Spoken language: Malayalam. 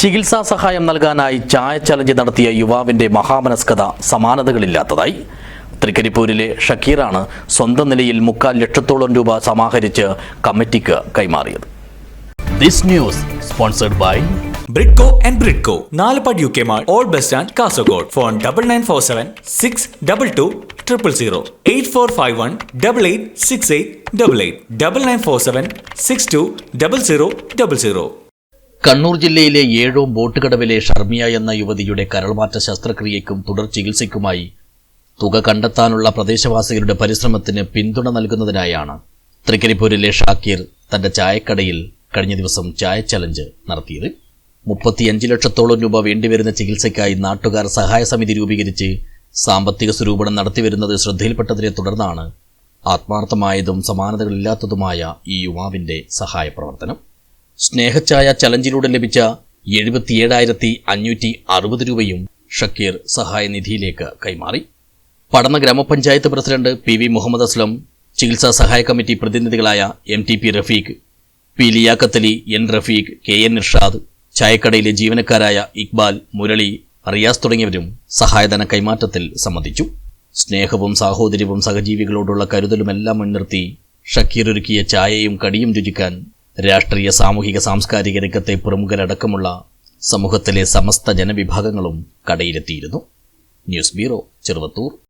ചികിത്സാ സഹായം നൽകാനായി ചായ ചലഞ്ച് നടത്തിയ യുവാവിന്റെ മഹാമനസ്കത സമാനതകളില്ലാത്തതായി. തൃക്കരിപ്പൂരിലെ ഷക്കീറാണ് സ്വന്തം നിലയിൽ മുക്കാൽ ലക്ഷത്തോളം രൂപ സമാഹരിച്ച് കമ്മിറ്റിക്ക് കൈമാറിയത്. This news sponsored by Bridco and Bridco നാലുപാട് U K mall old bus stand Kasaragod. Phone double nine four seven six double two triple zero. Eight four five one double eight six eight double eight. Double nine four seven six two double zero double zero. Kannur ജില്ലയിലെ ഏഴോം ബോട്ടുകടവിലെ ഷർമിയ എന്ന യുവതിയുടെ കരൾമാറ്റ ശസ്ത്രക്രിയയ്ക്കും തുടർ ചികിത്സയ്ക്കുമായി തുക കണ്ടെത്താനുള്ള പ്രദേശവാസികളുടെ പരിശ്രമത്തിന് പിന്തുണ നൽകുന്നതിനായാണ് തൃക്കരിപ്പൂരിലെ ഷാക്കീർ തന്റെ ചായക്കടയിൽ കഴിഞ്ഞ ദിവസം ചായ ചലഞ്ച് നടത്തിയത്. മുപ്പത്തിയഞ്ച് ലക്ഷത്തോളം രൂപ വേണ്ടിവരുന്ന ചികിത്സയ്ക്കായി നാട്ടുകാർ സഹായ സമിതി രൂപീകരിച്ച് സാമ്പത്തിക സ്വരൂപണം നടത്തിവരുന്നത് ശ്രദ്ധയിൽപ്പെട്ടതിനെ തുടർന്നാണ് ആത്മാർത്ഥമായതും സമാനതകളില്ലാത്തതുമായ ഈ യുവാവിന്റെ സഹായ പ്രവർത്തനം സ്നേഹച്ചായ ചലഞ്ചിലൂടെ ലഭിച്ച എഴുപത്തിയേഴായിരത്തി അഞ്ഞൂറ്റി അറുപത് രൂപയും ഷക്കീർ സഹായനിധിയിലേക്ക് കൈമാറി. പടന്ന ഗ്രാമപഞ്ചായത്ത് president P V Muhammad Aslam ചികിത്സാ സഹായ committee പ്രതിനിധികളായ M T P Rafeeq P Liyakathali N Rafeeq K N Irshad ചായക്കടയിലെ ജീവനക്കാരായ ഇക്ബാൽ മുരളി റിയാസ് തുടങ്ങിയവരും സഹായധന കൈമാറ്റത്തിൽ സംബന്ധിച്ചു. സ്നേഹവും സാഹോദര്യവും സഹജീവികളോടുള്ള കരുതലുമെല്ലാം മുൻനിർത്തി ഷക്കീർ ഒരുക്കിയ ചായയും കടിയും രുചിക്കാൻ രാഷ്ട്രീയ സാമൂഹിക സാംസ്കാരിക രംഗത്തെ പ്രമുഖരടക്കമുള്ള സമൂഹത്തിലെ സമസ്ത ജനവിഭാഗങ്ങളും കടയിലെത്തിയിരുന്നു. News bureau Cheruvathur.